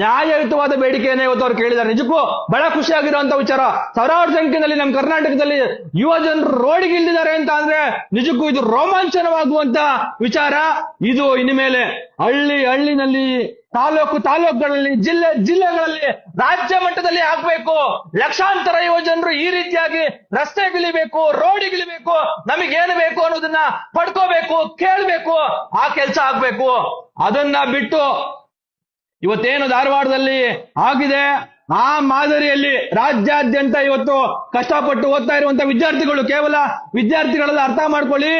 ನ್ಯಾಯಯುತವಾದ ಬೇಡಿಕೆಯನ್ನೇ ಇವತ್ತು ಅವ್ರು ಕೇಳಿದ್ದಾರೆ. ನಿಜಕ್ಕೂ ಬಹಳ ಖುಷಿಯಾಗಿರುವಂತ ವಿಚಾರ. ಸಾವಿರಾರು ಸಂಖ್ಯೆಯಲ್ಲಿ ನಮ್ಮ ಕರ್ನಾಟಕದಲ್ಲಿ ಯುವ ಜನರು ರೋಡಿಗೆ ಇಳಿದಿದ್ದಾರೆ ಅಂತ ಅಂದ್ರೆ ನಿಜಕ್ಕೂ ಇದು ರೋಮಾಂಚನವಾಗುವಂತ ವಿಚಾರ. ಇದು ಇನ್ಮೇಲೆ ಹಳ್ಳಿ ಹಳ್ಳಿನಲ್ಲಿ ತಾಲೂಕು ತಾಲೂಕುಗಳಲ್ಲಿ ಜಿಲ್ಲೆ ಜಿಲ್ಲೆಗಳಲ್ಲಿ ರಾಜ್ಯ ಮಟ್ಟದಲ್ಲಿ ಆಗ್ಬೇಕು. ಲಕ್ಷಾಂತರ ಯುವ ಜನರು ಈ ರೀತಿಯಾಗಿ ರಸ್ತೆಗಿಳಿಬೇಕು ರೋಡಿಗಿಳಿಬೇಕು ನಮಗೇನು ಬೇಕು ಅನ್ನೋದನ್ನ ಪಡ್ಕೋಬೇಕು, ಕೇಳ್ಬೇಕು, ಆ ಕೆಲಸ ಆಗ್ಬೇಕು. ಅದನ್ನ ಬಿಟ್ಟು ಇವತ್ತೇನು ಧಾರವಾಡದಲ್ಲಿ ಆಗಿದೆ? ಆ ಮಾದರಿಯಲ್ಲಿ ರಾಜ್ಯಾದ್ಯಂತ ಇವತ್ತು ಕಷ್ಟಪಟ್ಟು ಓದ್ತಾ ಇರುವಂತ ವಿದ್ಯಾರ್ಥಿಗಳು ಕೇವಲ ವಿದ್ಯಾರ್ಥಿಗಳೆಲ್ಲ, ಅರ್ಥ ಮಾಡ್ಕೊಳ್ಳಿ.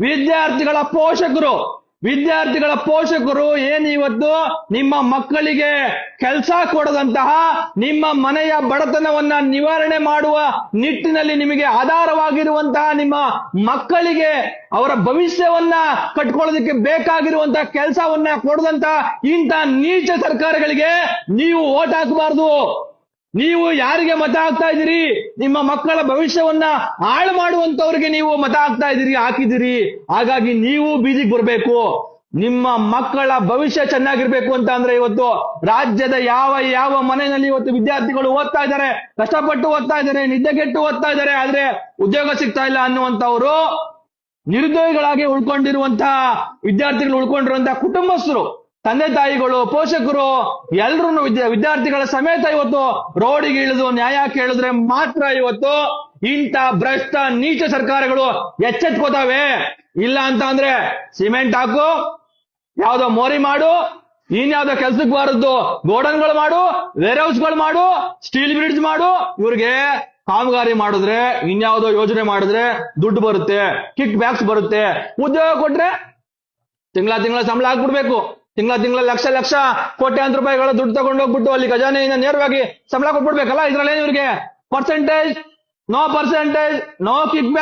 ವಿದ್ಯಾರ್ಥಿಗಳ ಪೋಷಕರು ವಿದ್ಯಾರ್ಥಿಗಳ ಪೋಷಕರು ಏನಿವತ್ತು ನಿಮ್ಮ ಮಕ್ಕಳಿಗೆ ಕೆಲಸ ಕೊಡದಂತಹ ನಿಮ್ಮ ಮನೆಯ ಬಡತನವನ್ನ ನಿವಾರಣೆ ಮಾಡುವ ನಿಟ್ಟಿನಲ್ಲಿ ನಿಮಗೆ ಆಧಾರವಾಗಿರುವಂತಹ ನಿಮ್ಮ ಮಕ್ಕಳಿಗೆ ಅವರ ಭವಿಷ್ಯವನ್ನ ಕಟ್ಕೊಳ್ಳೋದಕ್ಕೆ ಬೇಕಾಗಿರುವಂತಹ ಕೆಲಸವನ್ನ ಕೊಡದಂತ ಇಂಥ ನೀಚ ಸರ್ಕಾರಗಳಿಗೆ ನೀವು ಓಟ್ ಹಾಕಬಾರ್ದು. ನೀವು ಯಾರಿಗೆ ಮತ ಆಗ್ತಾ ಇದ್ದೀರಿ? ನಿಮ್ಮ ಮಕ್ಕಳ ಭವಿಷ್ಯವನ್ನ ಹಾಳು ಮಾಡುವಂತವ್ರಿಗೆ ನೀವು ಮತ ಆಗ್ತಾ ಇದ್ದೀರಿ, ಹಾಕಿದ್ದೀರಿ. ಹಾಗಾಗಿ ನೀವು ಬೀದಿಗೆ ಬರಬೇಕು. ನಿಮ್ಮ ಮಕ್ಕಳ ಭವಿಷ್ಯ ಚೆನ್ನಾಗಿರ್ಬೇಕು ಅಂತ ಅಂದ್ರೆ ಇವತ್ತು ರಾಜ್ಯದ ಯಾವ ಯಾವ ಮನೆಯಲ್ಲಿ ಇವತ್ತು ವಿದ್ಯಾರ್ಥಿಗಳು ಓದ್ತಾ ಇದ್ದಾರೆ, ಕಷ್ಟಪಟ್ಟು ಓದ್ತಾ ಇದ್ದಾರೆ ನಿದ್ದೆಗೆಟ್ಟು ಓದ್ತಾ ಇದ್ದಾರೆ, ಆದ್ರೆ ಉದ್ಯೋಗ ಸಿಗ್ತಾ ಇಲ್ಲ ಅನ್ನುವಂಥವ್ರು ನಿರುದ್ಯೋಗಿಗಳಾಗಿ ಉಳ್ಕೊಂಡಿರುವಂತಹ, ವಿದ್ಯಾರ್ಥಿಗಳು ಉಳ್ಕೊಂಡಿರುವಂತಹ ಕುಟುಂಬಸ್ಥರು ತಂದೆ ತಾಯಿಗಳು, ಪೋಷಕರು ಎಲ್ರು ವಿದ್ಯಾ, ವಿದ್ಯಾರ್ಥಿಗಳ ಸಮೇತ ಇವತ್ತು ರೋಡಿಗೆ ಇಳಿದು ನ್ಯಾಯ ಕೇಳಿದ್ರೆ ಮಾತ್ರ ಇವತ್ತು ಇಂಥ ಭ್ರಷ್ಟ, ನೀಚ ಸರ್ಕಾರಗಳು ಎಚ್ಚೆತ್ಕೋತಾವೆ. ಇಲ್ಲ ಅಂತ ಅಂದ್ರೆ ಸಿಮೆಂಟ್ ಹಾಕು, ಯಾವ್ದೋ ಮೋರಿ ಮಾಡು ಇನ್ಯಾವ್ದೋ ಕೆಲ್ಸಕ್ಕೆ ಬಾರದ್ದು ಗೋಡನ್ಗಳು ಮಾಡು ವೇರ್ ಹೌಸ್ಗಳು ಮಾಡು ಸ್ಟೀಲ್ ಬ್ರಿಡ್ಜ್ ಮಾಡು, ಇವ್ರಿಗೆ ಕಾಮಗಾರಿ ಮಾಡಿದ್ರೆ ಇನ್ಯಾವುದೋ ಯೋಜನೆ ಮಾಡಿದ್ರೆ ದುಡ್ಡು ಬರುತ್ತೆ ಕಿಕ್ ಬ್ಯಾಕ್ಸ್ ಬರುತ್ತೆ. ಉದ್ಯೋಗ ಕೊಟ್ರೆ ತಿಂಗಳ ತಿಂಗಳ ಸಂಬಳ ಹಾಕ್ಬಿಡ್ಬೇಕು. ತಿಂಗಳ ತಿಂಗಳ ಲಕ್ಷ ಲಕ್ಷ ಕೋಟ್ಯಾಂತರ ರೂಪಾಯಿಗಳ ದುಡ್ಡು ತಗೊಂಡೋಗ್ಬಿಟ್ಟು ಅಲ್ಲಿ ಖಜಾನೆಯಿಂದ ನೇರವಾಗಿ ಸಂಬಳ ಕೊಟ್ಬಿಡ್ಬೇಕಲ್ಲ ಇದ್ರಲ್ಲಿ ಇವ್ರಿಗೆ? Percentage no percentage no kick